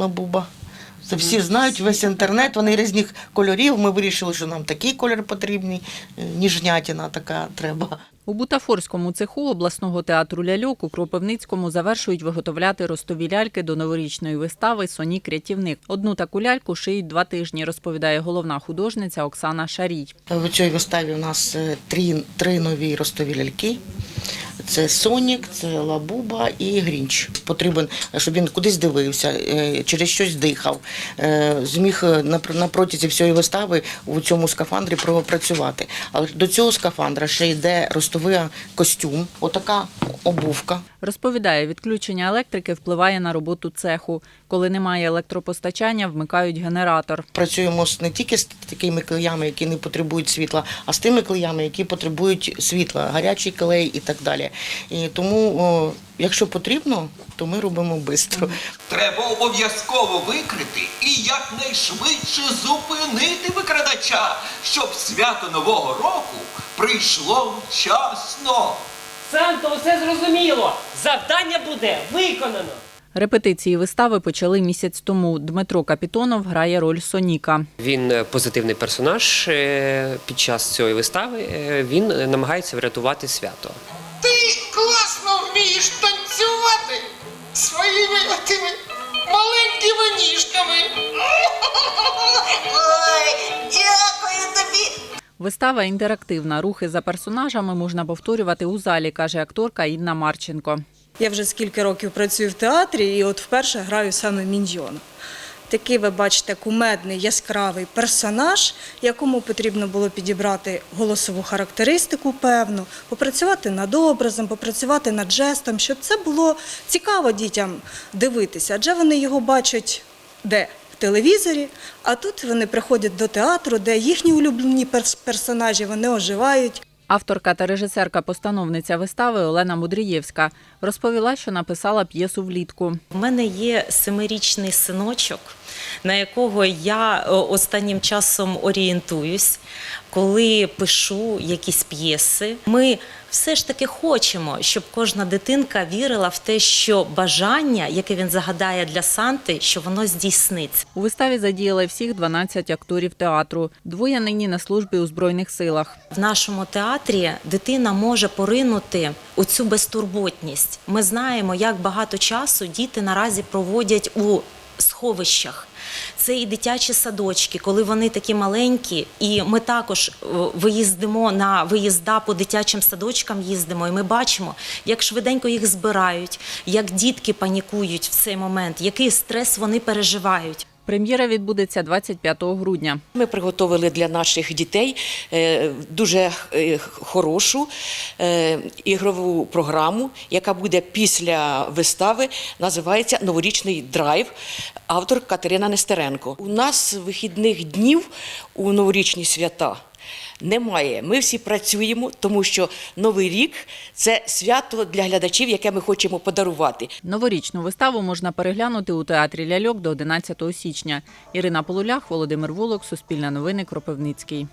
лабуба. Це всі знають, весь інтернет, вони різних кольорів. Ми вирішили, що нам такий колір потрібний, е, ніжнятина така треба. У бутафорському цеху обласного театру ляльок у Кропивницькому завершують виготовляти ростові ляльки до новорічної вистави Сонік рятівник. Одну таку ляльку шиють два тижні, розповідає головна художниця Оксана Шарій. В цій виставі у нас е, три, три нові ростові ляльки. Це Сонік, це Лабуба і Грінч. Потрібен, щоб він кудись дивився, е, через щось дихав, е, зміг е, на, протязі всієї вистави у цьому скафандрі пропрацювати. Але до цього скафандра ще йде ростовий костюм, отака обувка. Розповідає, відключення електрики впливає на роботу цеху. Коли немає електропостачання, вмикають генератор. Працюємо не тільки з такими клеями, які не потребують світла, а з тими клеями, які потребують світла, гарячий клей і так далі. І тому, о, якщо потрібно, то ми робимо швидко. Треба обов'язково викрити і якнайшвидше зупинити викрадача, щоб свято Нового року прийшло вчасно. Санто, все зрозуміло. Завдання буде виконано. Репетиції вистави почали місяць тому. Дмитро Капітонов грає роль Соніка. Він е, позитивний персонаж. е, Під час цієї вистави е, він намагається врятувати свято. Ти класно вмієш танцювати своїми тими маленькими ніжками. Ой, дякую тобі. Вистава інтерактивна. Рухи за персонажами можна повторювати у залі, каже акторка Інна Марченко. Я вже скільки років працюю в театрі, і от вперше граю саме Міньйона. Такий, ви бачите, кумедний, яскравий персонаж, якому потрібно було підібрати голосову характеристику певну, попрацювати над образом, попрацювати над жестом, щоб це було цікаво дітям дивитися, адже вони його бачать де? Телевізорі, а тут вони приходять до театру, де їхні улюблені перс- персонажі вони оживають. Авторка та режисерка-постановниця вистави Олена Мудрієвська розповіла, що написала п'єсу влітку. У мене є семирічний синочок, на якого я е, останнім часом орієнтуюсь, коли пишу якісь п'єси. Ми все ж таки хочемо, щоб кожна дитинка вірила в те, що бажання, яке він загадає для Санти, що воно здійсниться. У виставі задіяли всіх 12 акторів театру. Двоє нині на службі у збройних силах. В нашому театрі дитина може поринути у цю безтурботність. Ми знаємо, як багато часу діти наразі проводять у сховищах. Це і дитячі садочки, коли вони такі маленькі, і ми також е, виїздимо на виїзда по дитячим садочкам їздимо, і ми бачимо, як швиденько їх збирають, як дітки панікують в цей момент, який стрес вони переживають. Прем'єра відбудеться 25 грудня. Ми приготовили для наших дітей е, дуже е, хорошу е, ігрову програму, яка буде після вистави. Називається Новорічний драйв. Автор Катерина Нестеренко. У нас вихідних днів у новорічні свята. Немає. Ми всі працюємо, тому що Новий рік це свято для глядачів, яке ми хочемо подарувати. Новорічну виставу можна переглянути у театрі ляльок до 11 січня. Ірина Полулях, Володимир Волок, Суспільне новини, Кропивницький.